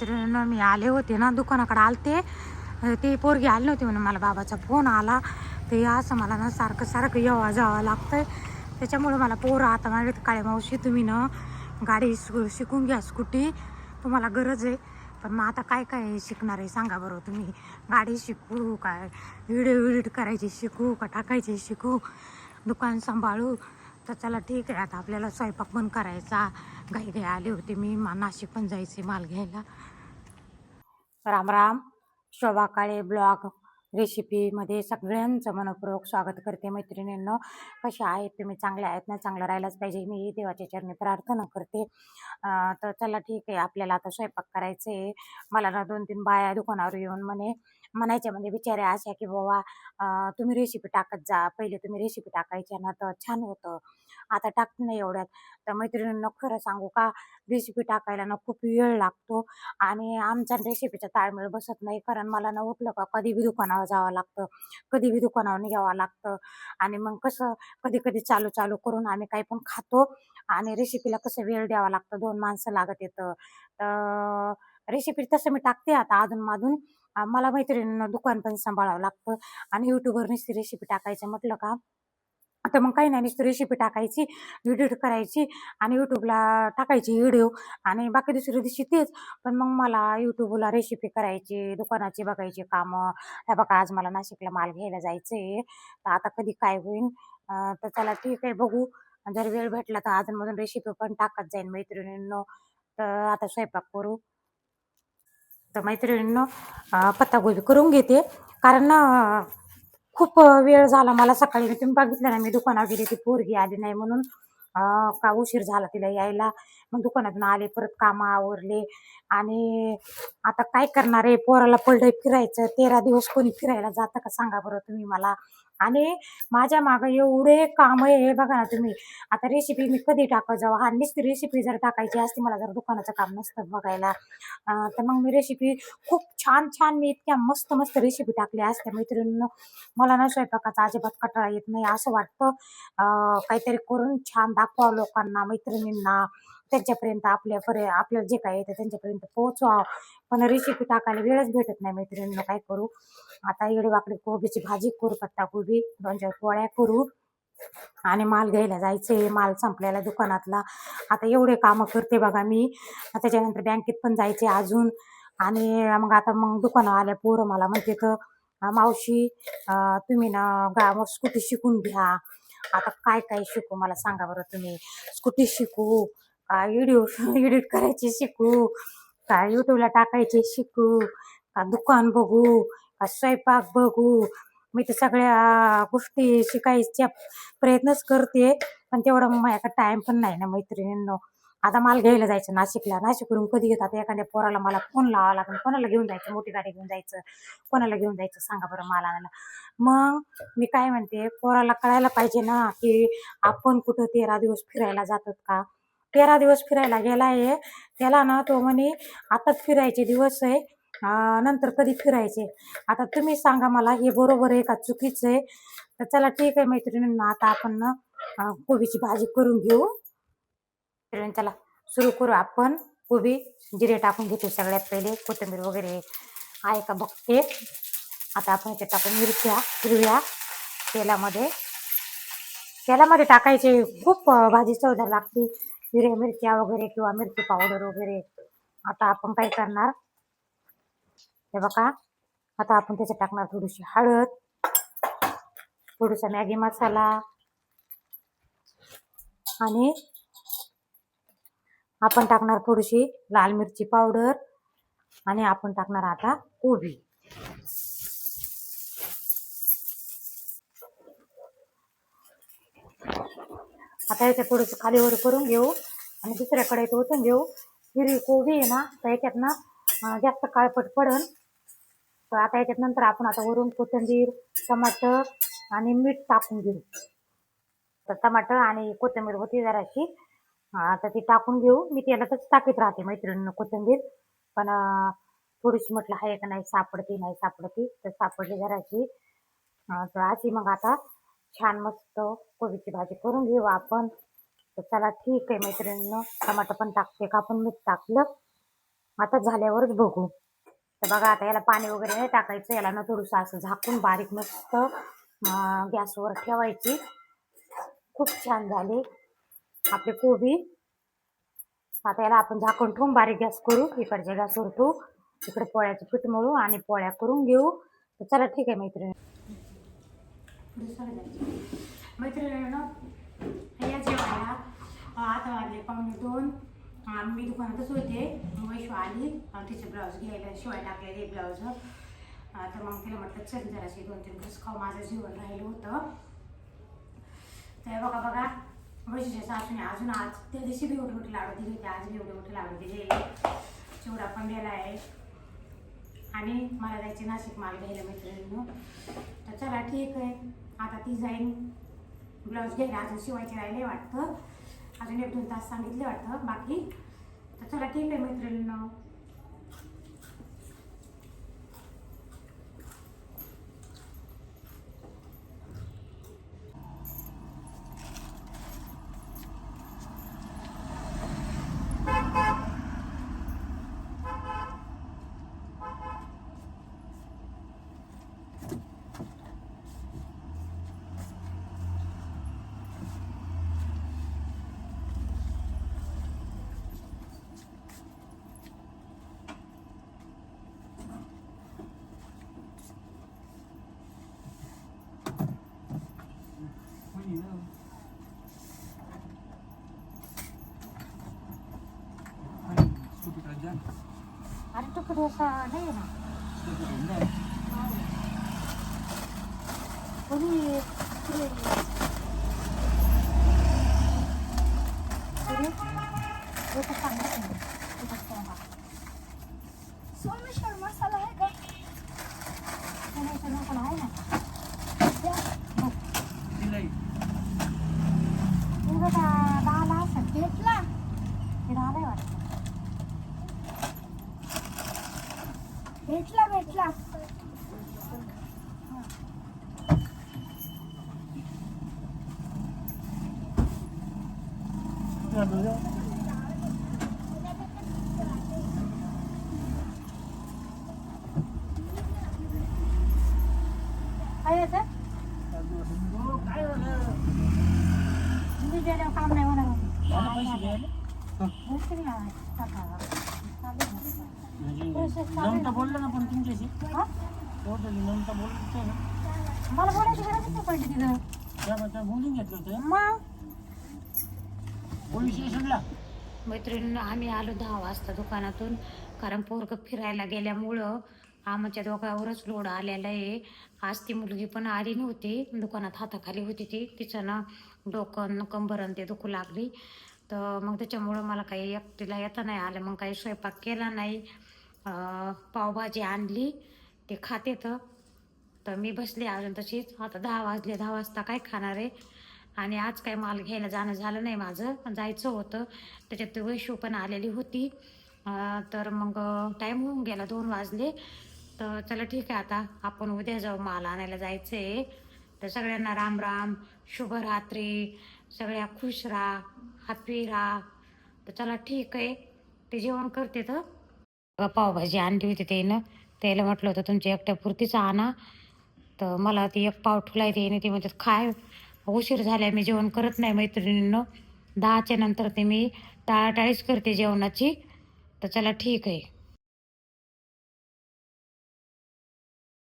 तर मी आले होते ना दुकानाकडे आलते. ते पोरगी आले नव्हते म्हणून मला बाबाचा फोन आला. ते असं मला ना सारखं सारखं यावं जावं लागतंय. त्याच्यामुळं मला पोरं आता माझ्या काळे मावशी तुम्ही ना गाडी शिकून घ्या स्कूटी. तुम्हाला गरज आहे. पण मग आता काय काय शिकणार आहे सांगा बरं तुम्ही. गाडी शिकू काय? व्हिडिओ एडिट करायची शिकू का टाकायची शिकू? दुकान सांभाळू. तर चला ठीक आहे आता आपल्याला स्वयंपाक पण करायचा. घाई घाई आली होती मी मा नाशिक पण जायचे माल घ्यायला. राम राम. शोभा काळे ब्लॉग रेसिपीमध्ये सगळ्यांचं मनपूर्वक स्वागत करते मैत्रिणींनो. कसे आहेत? तुम्ही चांगले आहेत ना? चांगलं राहिलाच पाहिजे. मी देवाच्या चरणी प्रार्थना करते. तर चला ठीक आहे आपल्याला आता स्वयंपाक करायचं आहे मला ना दोन तीन बाया दुकानावर येऊन म्हणे म्हणायच्या म्हणजे बिचाऱ्या अशा की बाबा तुम्ही रेसिपी टाकत जा. पहिले तुम्ही रेसिपी टाकायच्या ना तर छान होतं. आता टाकत नाही एवढ्यात. तर मैत्रिणींना खरं सांगू का रेसिपी टाकायला ना खूप वेळ लागतो आणि आमच्या रेसिपीचा ताळमेळ बसत नाही. कारण मला ना उठलं का कधी बी दुकानावर जावं लागतं. कधी बी दुकानावर घ्यावं लागतं. आणि मग कसं कधी कधी चालू चालू करून आम्ही काही पण खातो आणि रेसिपीला कसं वेळ द्यावा लागतं. दोन माणसं लागत येतं. तर रेसिपी तसं मी टाकते आता अधूनमधून. मला मैत्रिणींना दुकान पण सांभाळावं लागतं. आणि युट्यूबवर नुसती रेसिपी टाकायचं म्हटलं का? तर मग काही नाही नुसती रेसिपी टाकायची व्हिडिओ करायची आणि यूट्यूबला टाकायची व्हिडिओ आणि बाकी दुसऱ्या दिवशी तेच. पण मग मला यूट्यूबला रेसिपी करायची दुकानाची बघायची कामं. हे बघा आज मला नाशिकला माल घ्यायला जायचं आहे तर आता कधी काय होईल तर चला ठीक आहे बघू. जर वेळ भेटला तर अजूनमधून रेसिपी पण टाकत जाईन मैत्रिणींनो. तर आता स्वयंपाक करू. तर मैत्रिणींनो अं, पत्तागोबी करून घेते. कारण खूप वेळ झाला मला सकाळी. तुम्ही बघितलं ना मी दुकानात गेली ती पोरगी आली नाही म्हणून का उशीर झाला तिला यायला. मग दुकानातून आले परत कामं आवरले. आणि आता काय करणार आहे? पोराला पडलंय फिरायचं. तेरा दिवस कोणी फिरायला जातं का? सांगा बरं तुम्ही मला. आणि माझ्या मागं एवढे काम आहे हे बघा ना तुम्ही. आता रेसिपी मी कधी टाकत जाऊ? हा नुसती रेसिपी जर टाकायची असती मला जर दुकानाचं काम नसतं बघायला. तर मग मी रेसिपी खूप छान छान मी इतक्या मस्त मस्त रेसिपी टाकल्या असत्या मैत्रिणीनं. मला ना स्वयंपाकाचा अजिबात कटाळा येत नाही. असं वाटतं काहीतरी करून छान दाखवा लोकांना मैत्रिणींना. त्यांच्यापर्यंत आपल्यापर्य आपल्याला जे काय येतं त्यांच्यापर्यंत पोहोचवा. पण रेसिपी टाकायला वेळच भेटत नाही मैत्रिणींना काय करू? आता इकडे वाकडे कोबीची भाजी करू पत्ता कोबी दोन चार पोळ्या करू आणि माल घ्यायला जायचे माल संपलेला दुकानातला. आता एवढे कामं करते बघा मी. त्याच्यानंतर बँकेत पण जायचे अजून. आणि मग आता मग दुकानं आल्या पोरं मला म्हणते तर मावशी तुम्ही ना गा स्कूटी शिकून घ्या. आता काय काय शिकू मला सांगा बरं तुम्ही? स्कूटी शिकू का व्हिडिओ एडिट करायची शिकू? का युट्यूबला टाकायचे शिकू का दुकान बघू का स्वयंपाक बघू. मी तर सगळ्या गोष्टी शिकायच्या प्रयत्नच करते पण तेवढा मग माझ्याकडे टाइम पण नाही ना मैत्रिणींनो. आता माल घ्यायला जायचं नाशिकला. नाशिकवरून कधी येतात? एखाद्या पोराला मला फोन लावा लागेल. कोणाला घेऊन जायचं? मोठी गाडी घेऊन जायचं. कोणाला घेऊन जायचं? सांगा बरं मला. आणायला मग मी काय म्हणते पोराला कळायला पाहिजे ना की आपण कुठं तेरा दिवस फिरायला जातात का? तेरा दिवस फिरायला गेला आहे त्याला ना तो म्हणे आताच फिरायचे दिवस आहे. नंतर कधी फिरायचे? आता तुम्ही सांगा मला हे बरोबर आहे का? चुकीचं आहे. तर चला ठीक आहे मैत्रिणींना आता आपण ना कोबीची भाजी करून घेऊ. चला सुरू करू आपण. कोबी जिरे टाकून घेतो सगळ्यात पहिले. कोथिंबीर वगैरे आहे का बघते. आता आपण इथे टाकून मिरच्या हिरव्या तेलामध्ये. तेलामध्ये टाकायचे. खूप भाजी चवदार लागते. हिरव्या मिरच्या वगैरे किंवा मिरची पावडर वगैरे. आता आपण काय करणार? हे बघा. आता आपण त्याच्यात टाकणार थोडीशी हळद. थोडासा मॅगी मसाला. आणि आपण टाकणार थोडीशी लाल मिरची पावडर आणि आपण टाकणार आता कोबी. आता याच्यात थोडंसं खाली वर करून घेऊ. आणि दुसऱ्याकडे ओतून घेऊ. हिरवी कोबी आहे ना तर याच्यात ना जास्त काळपट पडन. तर आता याच्यात नंतर आपण आता वरून कोथिंबीर टमाटर आणि मीठ टाकून घेऊ. तर टमाटर आणि कोथिंबीर होती जराशी. तर आता ती टाकून घेऊ. मी तेलातच टाकीत राहते मैत्रिणीनं कोथिंबीर. पण थोडीशी म्हटलं आहे का नाही सापडते नाही सापडती? तर सापडली जराशी. तर अशी मग आता छान मस्त कोबीची भाजी करून घेऊ आपण. तर चला ठीक आहे मैत्रिणीनं टमाटर पण टाकते का आपण मीठ टाकलं. आता झाल्यावरच बघू. तर बघा आता याला पाणी वगैरे नाही टाकायचं याला ना थोडंसं असं झाकून बारीक मस्त गॅसवर ठेवायची. खूप छान झाली आपली कोबी. आता याला आपण झाकून ठेवून बारीक गॅस करू इकडच्या गॅसवर ठेवू. इकडे पोळ्याचं पीठ मळू आणि पोळ्या करून घेऊ. तर चला ठीक आहे मैत्रिणी. मैत्रिणीनं या जेवायला. आता वाजले पाहुणे दोन. मी दुकानातच होते. वैश्व आली. तिचे ब्लाऊज घ्यायला शिवाय टाकलेले ब्लाऊज तर मग तिला म्हटलं चल जराशी दोन तीन दिवस खाऊ. माझं जीवन राहिलं होतं. तर बघा बघा. वैशिष्ट्य सासूने अजून आज त्या दिवशी बी मोठे लाडू दिले होते. आज बी एवढे मोठे लाडू दिले चिवडा पण दिला आहे. आणि मला जायचे नाशिक माल घ्यायला मैत्रिणीनं. तर चला ठीक आहे. आता ती जाईन. ब्लाऊज घ्यायला अजून शिवायचे राहिले वाटतं. अजून एक दोन तास सांगितले वाटतं. बाकी तर चला ठीक आहे मैत्रिणींना. अरे तो कधी असा नाही ना कोणी कुठे- कुठे? लोकं सांगत नाही. कुठं सांगा. सोमेश्वर मसाला आहे का कोणाचं लोकं आहे ना द्या. बघ. हे बघा, दहाला असेल. भेटला हे दहाला आहे वाटतं. भेटला भेटला काय याचं? मी गेल्यावर काम नाही होणार गोष्ट नाही आहे. टाका. चालेल ना. नमता बोललो ना पण तुमच्याशी हा? टोटली नमता बोलतो ना मला बोलायची गरजच नाही पडली तिथं त्या त्या बोलून घेतलं होतं मग पोलीस स्टेशनला? मैत्रिणीनं आम्ही आलो दहा वाजता दुकानातून. कारण पोरग फिरायला गेल्यामुळं आमच्या दोघावरच लोड आलेला आहे. आज ती मुलगी पण आली नव्हती. दुकानात हाताखाली होती ती. तिचं ना डोकं कंबरन ते दुखू लागली. तर मग त्याच्यामुळं मला काही एकटीला येता नाही आलं. मग काही स्वयंपाक केला नाही. पावभाजी आणली. ते खाते तर तर मी बसले अजून तशीच. आता दहा वाजले. दहा वाजता काय खाणार आहे? आणि आज काय माल घ्यायला जाणं झालं नाही माझं जायचं होतं. त्याच्यात वैशू पण आलेली होती. तर मग टाईम होऊन गेला दोन वाजले. तर चला ठीक आहे आता आपण उद्या जाऊ माल आणायला जायचं आहे तर सगळ्यांना राम राम शुभरात्री सगळ्या खुश राहा हॅपी राहा. तर चला ठीक आहे. ते जेवण करते तर. पावभाजी आणली होती त्यानं. त्याला म्हटलं होतं तुमच्या एकट्यापुरतीच आणा. तर मला ती एक पाव ठुलाय त्याने ती म्हणतात खाय. उशीर झाला मी जेवण करत नाही मैत्रिणींनो. दहाच्या नंतर ते मी टाळाटाळीच करते जेवणाची. तर चला ठीक आहे.